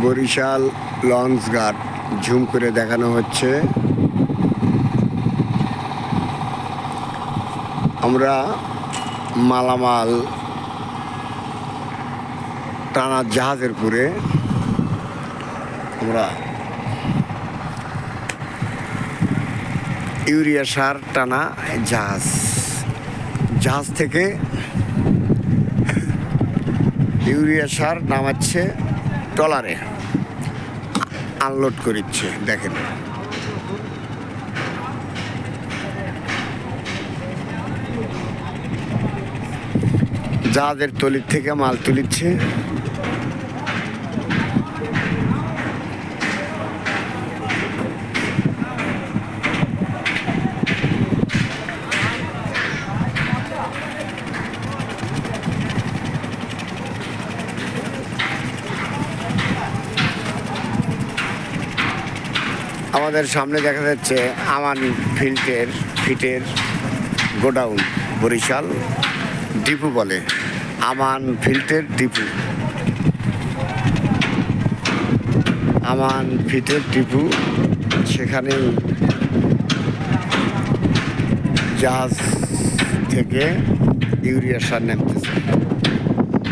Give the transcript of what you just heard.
Barishal launch ঘাট ঝুম করে দেখানো হচ্ছে। আমরা মালামাল টানা জাহাজের পুরে আমরা ইউরিয়া সার টানা জাহাজ। জাহাজ থেকে ইউরিয়া সার নামাচ্ছে ট্রলারে আনলোড করিচ্ছে দেখেন। জাহাজের তলির থেকে মাল তুলিচ্ছে। আমাদের সামনে দেখা যাচ্ছে আমান ফিল্টের ফিটের গোডাউন, বরিশাল, ডিপু বলে। আমান ফিল্টের ডিপু। আমান ফিটের ডিপু সেখানে জাহাজ থেকে ইউরিয়া সার নামতেছে।